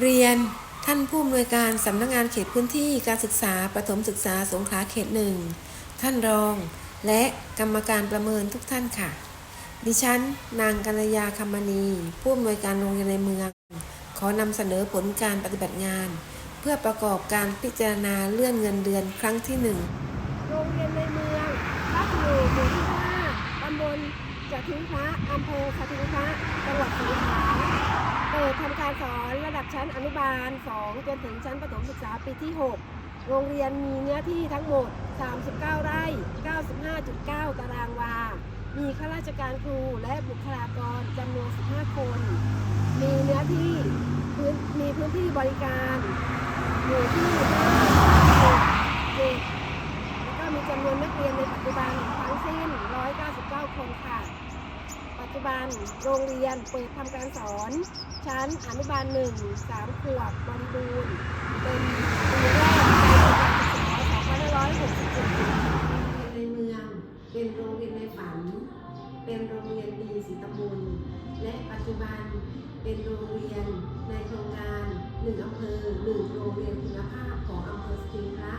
เรียนท่านผู้อำนวยการสำนักงานเขตพื้นที่การศึกษาประถมศึกษาสงขลาเขตหนึ่งท่านรอง และกรรมการประเมินทุกท่านค่ะ ดิฉัน นางกัญญาคำมณีผู้อำนวยการโรงเรียนในเมือง ขอนำเสนอผลการปฏิบัติงาน เพื่อประกอบการพิจารณาเลื่อนเงินเดือนครั้งที่หนึ่งโรงเรียนในเมืองพักอยู่หมู่ที่5ตำบลกระทุ่งพระอำเภอกระทุ่งพระจังหวัดสงขลา เปิดทำการสอนระดับชั้นอนุบาล 2 จนถึงชั้นประถมศึกษาปีที่ 6 โรงเรียนมีเนื้อที่ทั้งหมด 39 ไร่ 95.9 ตารางวา มีข้าราชการครูและบุคลากรจำนวน 15 คน มีเนื้อที่พื้นมีพื้นที่บริการอยู่ที่5 7แล้วก็มีจำนวนนักเรียนในปัจจุบันทั้งสิ้น 199 คนค่ะ จุบันโรงเรียนเปิดทำการสอน ชั้นอนุบาลหนึ่งสามขวบบริบูรณ์เป็นปีแรกในการศึกษา2567ในเมือง เป็นโรงเรียนในฝัน เป็นโรงเรียนดีสีตำบลและปัจจุบันเป็นโรงเรียนในโครงการหนึ่งอำเภอหนึ่งโรงเรียนคุณภาพของอำเภอสติงพระ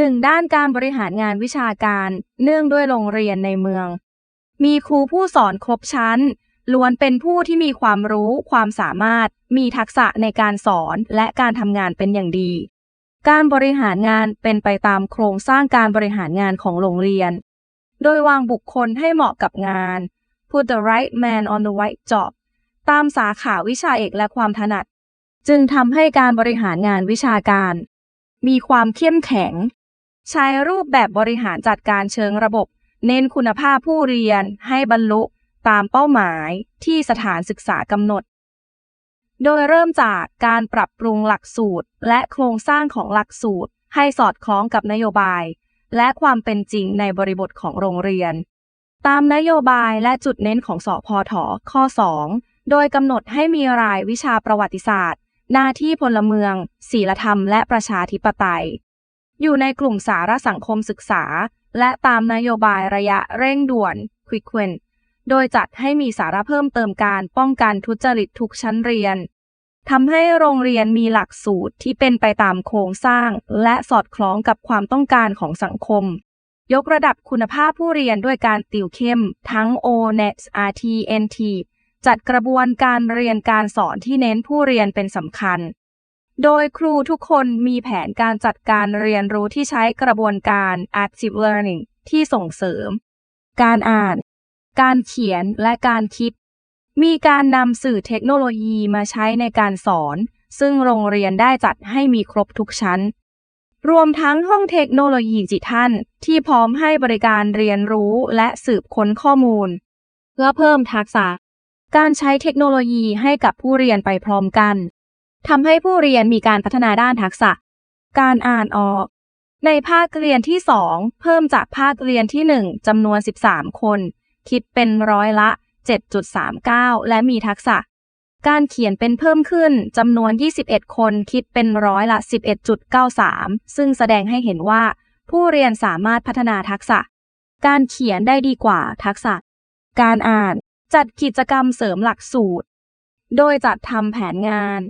1. ด้านการบริหารงานวิชาการ เนื่องด้วยโรงเรียนในเมือง มีครูผู้สอนครบชั้น ล้วนเป็นผู้ที่มีความรู้ ความสามารถ มีทักษะในการสอนและการทำงานเป็นอย่างดี การบริหารงานเป็นไปตามโครงสร้างการบริหารงานของโรงเรียน โดยวางบุคคลให้เหมาะกับงาน put the right man on the right job ตามสาขาวิชาเอกและความถนัด จึงทำให้การบริหารงานวิชาการ มีความเข้มแข็ง ใช้รูปแบบบริหารจัดการเชิงระบบ เน้นคุณภาพผู้เรียนให้บรรลุตามเป้าหมายที่สถานศึกษากำหนด โดยเริ่มจากการปรับปรุงหลักสูตร และโครงสร้างของหลักสูตร ให้สอดคล้องกับนโยบาย และความเป็นจริงในบริบทของโรงเรียน ตามนโยบายและจุดเน้นของสอพอถอข้อ 2 โดยกำหนดให้มีรายวิชาประวัติศาสตร์ หน้าที่พลเมืองศีลธรรมและประชาธิปไตย อยู่ในกลุ่มสารสังคมศึกษา และตามนโยบายระยะเร่งด่วน Quick Win โดยจัดให้มีสาระเพิ่มเติมการป้องกันทุจริตทุกชั้นเรียนทำให้โรงเรียนมีหลักสูตรที่เป็นไปตามโครงสร้าง และสอดคล้องกับความต้องการของสังคม ยกระดับคุณภาพผู้เรียนด้วยการติวเข้ม ทั้ง O-NET RT NT จัดกระบวนการเรียนการสอนที่เน้นผู้เรียนเป็นสำคัญ โดยครูทุกคนมีแผนการจัดการเรียนรู้ที่ใช้กระบวนการ active learning ที่ส่งเสริม การอ่าน การเขียนและการคิด มีการนำสื่อเทคโนโลยีมาใช้ในการสอน ซึ่งโรงเรียนได้จัดให้มีครบทุกชั้น รวมทั้งห้องเทคโนโลยีดิจิทัลที่พร้อมให้บริการเรียนรู้และสืบค้นข้อมูล เพื่อเพิ่มทักษะ การใช้เทคโนโลยีให้กับผู้เรียนไปพร้อมกัน ทำให้ผู้เรียนมีการพัฒนาด้านทักษะ การอ่านออก ในภาคเรียนที่ 2 เพิ่มจากภาคเรียนที่ 1จำนวน 13 คน คิดเป็นร้อยละ 7.39 และมีทักษะ การเขียนเป็นเพิ่มขึ้นจำนวน 21 คนคิดเป็นร้อยละ 11.93 ซึ่งแสดงให้เห็นว่า ผู้เรียนสามารถพัฒนาทักษะ การเขียนได้ดีกว่าทักษะ การอ่านจัดกิจกรรมเสริมหลักสูตร โดยจัดทำแผนงาน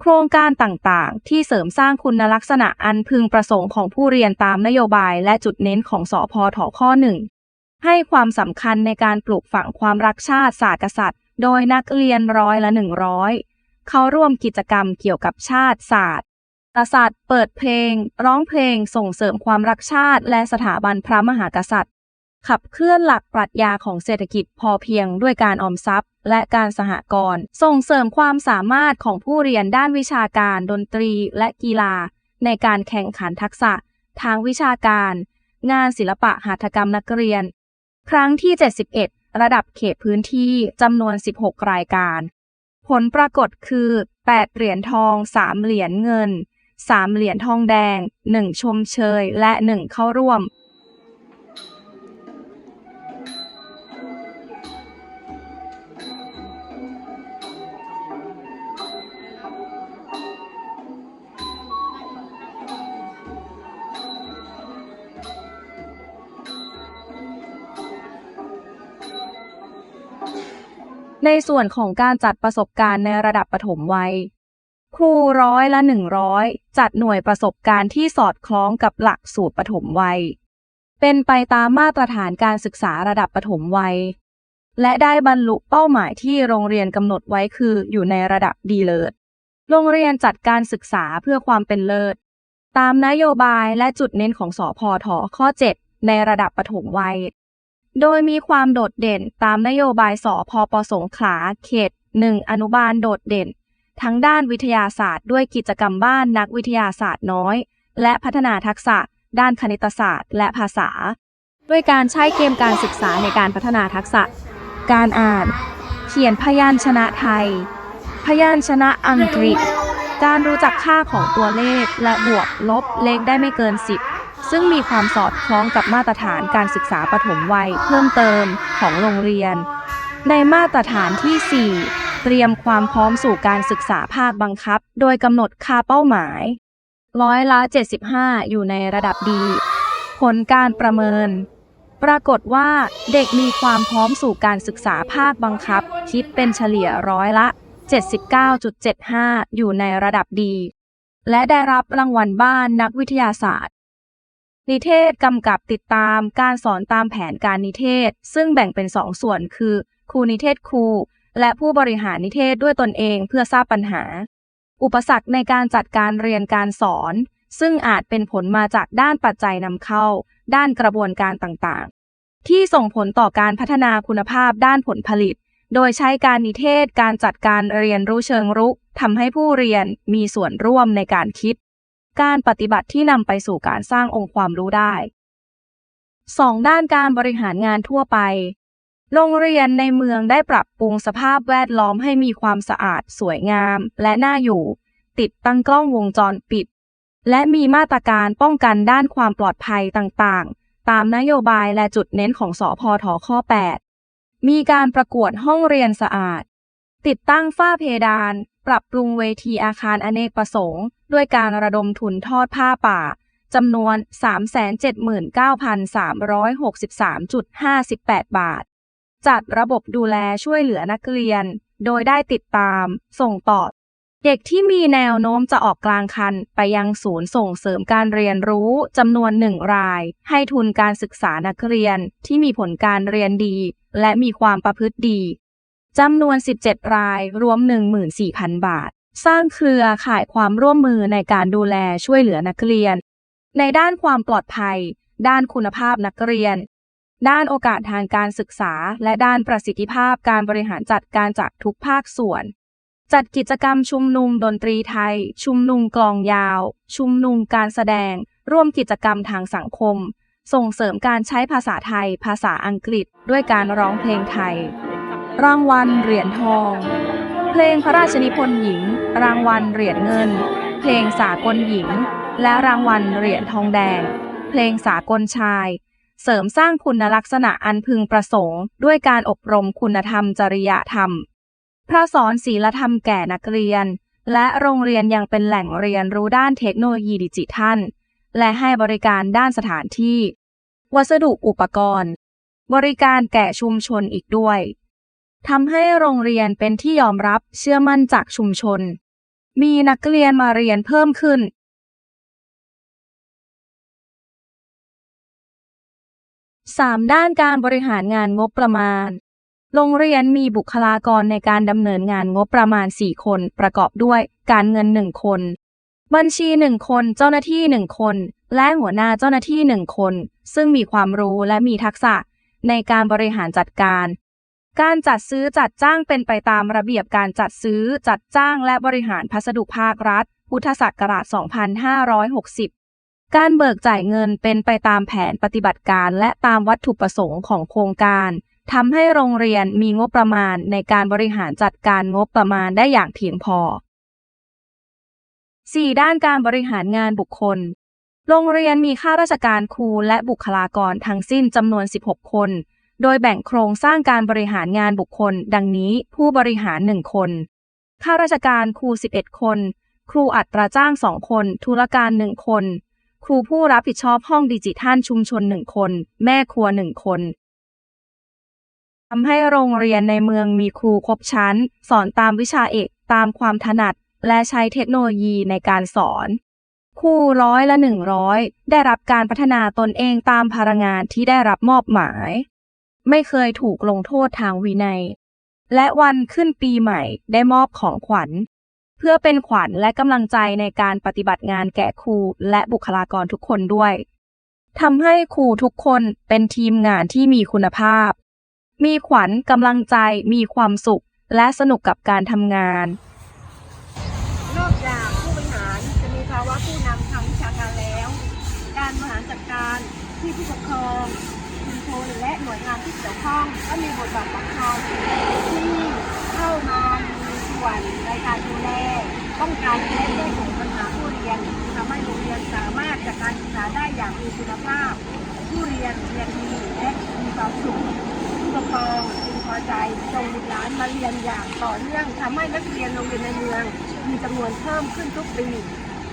โครงการต่างๆ ที่เสริมสร้างคุณลักษณะอันพึงประสงค์ของผู้เรียนตามนโยบายและจุดเน้นของสอพอถอข้อหนึ่งให้ความสำคัญในการปลูกฝังความรักชาติศาสตร์กษัตริย์ โดยนักเรียนร้อยละหนึ่งร้อยเขาร่วมกิจกรรมเกี่ยวกับชาติศาสตร์กษัตริย์เปิดเพลง ร้องเพลงส่งเสริมความรักชาติ และสถาบันพระมหากษัตริย์ ขับเคลื่อนหลักปรัชญาของเศรษฐกิจพอเพียงด้วยการออมทรัพย์ และการสหกรณ์ส่งเสริมความสามารถของผู้เรียนด้านวิชาการดนตรีและกีฬา ในการแข่งขันทักษะ ทางวิชาการ งานศิลปะหัตถกรรมนักเรียน ครั้งที่ 71 ระดับเขตพื้นที่จำนวน 16 รายการ ผลปรากฏคือ 8 เหรียญทอง 3 เหรียญเงิน 3 เหรียญทองแดง 1 ชมเชย และ 1 เข้าร่วม ในส่วนของการจัดประสบการณ์ในระดับปฐมวัย ครูร้อยละ100จัดหน่วยประสบการณ์ที่สอดคล้องกับหลักสูตรปฐมวัย เป็นไปตามมาตรฐานการศึกษาระดับปฐมวัย และได้บรรลุเป้าหมายที่โรงเรียนกำหนดไว้คืออยู่ในระดับดีเลิศโรงเรียนจัดการศึกษาเพื่อความเป็นเลิศ ตามนโยบายและจุดเน้นของสอพอทข้อ 7 ในระดับปฐมวัย โดยมีความโดดเด่นตามนโยบายสอพอปสงขลาเขต1อนุบาลโดดเด่น ทั้งด้านวิทยาศาสตร์ ด้วยกิจกรรมบ้านนักวิทยาศาสตร์น้อย และพัฒนาทักษะ ด้านคณิตศาสตร์ และภาษา ด้วยการใช้เกมการศึกษาในการพัฒนาทักษะ การอ่าน เขียนพยัญชนะไทย พยัญชนะอังกฤษ การรู้จักค่าของตัวเลขและบวกลบเลขได้ไม่เกิน 10 ซึ่งมีความสอดคล้องกับมาตรฐานการศึกษาปฐมวัยเพิ่มเติมของโรงเรียน ในมาตรฐานที่ 4 เตรียมความพร้อมสู่การศึกษาภาคบังคับ โดยกำหนดค่าเป้าหมาย ร้อยละ 75 อยู่ในระดับดี ผลการประเมิน ปรากฏว่าเด็กมีความพร้อมสู่การศึกษาภาคบังคับ คิดเป็นเฉลี่ยร้อยละ 79.75 อยู่ในระดับดีและได้รับรางวัลบ้านนักวิทยาศาสตร์ นิเทศกำกับติดตามการสอนตามแผนการนิเทศ ซึ่งแบ่งเป็นสองส่วนคือ ครูนิเทศครู และผู้บริหารนิเทศด้วยตนเองเพื่อทราบปัญหา อุปสรรคในการจัดการเรียนการสอน ซึ่งอาจเป็นผลมาจากด้านปัจจัยนำเข้า ด้านกระบวนการต่างๆ ที่ส่งผลต่อการพัฒนาคุณภาพด้านผลผลิต โดยใช้การนิเทศการจัดการเรียนรู้เชิงรุกทำให้ผู้เรียนมีส่วนร่วมในการคิด การปฏิบัติที่นำไปสู่การสร้างองค์ความรู้ได้ 2. ด้านการบริหารงานทั่วไป โรงเรียนในเมืองได้ปรับปรุงสภาพแวดล้อมให้มีความสะอาด สวยงาม และน่าอยู่ ติดตั้งกล้องวงจรปิด และมีมาตรการป้องกันด้านความปลอดภัยต่างๆ ตามนโยบายและจุดเน้นของสอพอทอข้อ 8 มีการประกวดห้องเรียนสะอาด ติดตั้งฝ้าเพดาน ปรับปรุงเวทีอาคารอเนกประสงค์ ด้วยการระดมทุนทอดผ้าป่าจำนวน 379,363.58 บาท จัดระบบดูแลช่วยเหลือนักเรียน โดยได้ติดตาม ส่งต่อ เด็กที่มีแนวโน้มจะออกกลางคัน ไปยังศูนย์ส่งเสริมการเรียนรู้จำนวนหนึ่งราย ให้ทุนการศึกษานักเรียนที่มีผลการเรียนดี และมีความประพฤติดี จำนวน 17 ราย รวม 14,000 บาท สร้างเครือข่ายความร่วมมือในการดูแลช่วยเหลือนักเรียน ในด้านความปลอดภัย ด้านคุณภาพนักเรียน ด้านโอกาสทางการศึกษา และด้านประสิทธิภาพการบริหารจัดการจากทุกภาคส่วน จัดกิจกรรมชุมนุมดนตรีไทย ชุมนุมกลองยาว ชุมนุมการแสดง ร่วมกิจกรรมทางสังคม ส่งเสริมการใช้ภาษาไทย ภาษาอังกฤษ ด้วยการร้องเพลงไทย รางวัลเหรียญทอง เพลงพระราชนิพนธ์หญิง รางวัลเหรียญเงิน เพลงสากลหญิง และรางวัลเหรียญทองแดง เพลงสากลชาย เสริมสร้างคุณลักษณะอันพึงประสงค์ ด้วยการอบรมคุณธรรมจริยธรรม พระสอนศีลธรรมแก่นักเรียน และโรงเรียนยังเป็นแหล่งเรียนรู้ด้านเทคโนโลยีดิจิทัล และให้บริการด้านสถานที่ วัสดุอุปกรณ์ บริการแก่ชุมชนอีกด้วย ทำให้โรงเรียนเป็นที่ยอมรับเชื่อมั่นจากชุมชน มีนักเรียนมาเรียนเพิ่มขึ้น 3. ด้านการบริหารงานงบประมาณ โรงเรียนมีบุคลากรในการดำเนินงานงบประมาณ 4 คน ประกอบด้วย การเงิน 1 คน บัญชี 1 คน เจ้าหน้าที่ 1 คน และหัวหน้าเจ้าหน้าที่ 1 คน ซึ่งมีความรู้และมีทักษะในการบริหารจัดการ การจัดซื้อจัดจ้างเป็นไปตามระเบียบการจัดซื้อจัดจ้างและบริหารพัสดุภาครัฐ พุทธศักราช 2560 การเบิกจ่ายเงินเป็นไปตามแผนปฏิบัติการและตามวัตถุประสงค์ของโครงการทำให้โรงเรียนมีงบประมาณในการบริหารจัดการงบประมาณได้อย่างเพียงพอ 4. ด้านการบริหารงานบุคคล โรงเรียนมีข้าราชการครูและบุคลากรทั้งสิ้นจำนวน 16 คน โดยแบ่งโครงสร้างการบริหารงานบุคคล ดังนี้ผู้บริหาร 1 คน ข้าราชการครู 11 คน ครูอัตราจ้าง 2 คน ธุรการ 1 คน ครูผู้รับผิดชอบห้องดิจิทัลชุมชน 1 คน แม่ครัว 1 คนทำให้โรงเรียนในเมืองมีครูครบชั้น สอนตามวิชาเอกตามความถนัด และใช้เทคโนโลยีในการสอนครูร้อยละหนึ่งร้อยได้รับการพัฒนาตนเองตามพลังงานที่ได้รับมอบหมาย ไม่เคยถูกลงโทษทางวินัย และวันขึ้นปีใหม่ได้มอบของขวัญ เพื่อเป็นขวัญและกำลังใจในการปฏิบัติงานแก่ครูและบุคลากรทุกคนด้วยทำให้ครูทุกคนเป็นทีมงานที่มีคุณภาพ มีขวัญกำลังใจ มีความสุข และสนุกกับการทำงาน นอกจากผู้บริหารจะมีภาวะผู้นำทางวิชาการแล้ว การบริหารจัดการที่ผู้ปกครอง ชุมชนและหน่วยงานที่เกี่ยวข้องก็มีบทบาทสำคัญที่เข้ามามีส่วนในการดูแลป้องกันและแก้ไขปัญหาผู้เรียนทำให้โรงเรียนสามารถจัดการศึกษาได้อย่างมีคุณภาพ ผู้เรียนเรียนดีและมีความสุขผู้ปกครองพึงพอใจส่งบุตรหลานมาเรียนอย่างต่อเนื่องทำให้นักเรียนโรงเรียนในเมือง มีจำนวนเพิ่มขึ้นทุกปี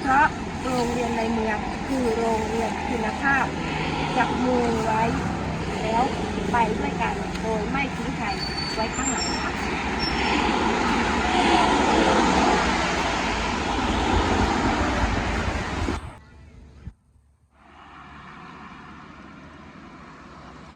เพราะโรงเรียนในเมืองคือโรงเรียนคุณภาพจับมือไว้ แล้วไปด้วยกันโดยไม่ทิ้งใครไว้ข้างหลังค่ะ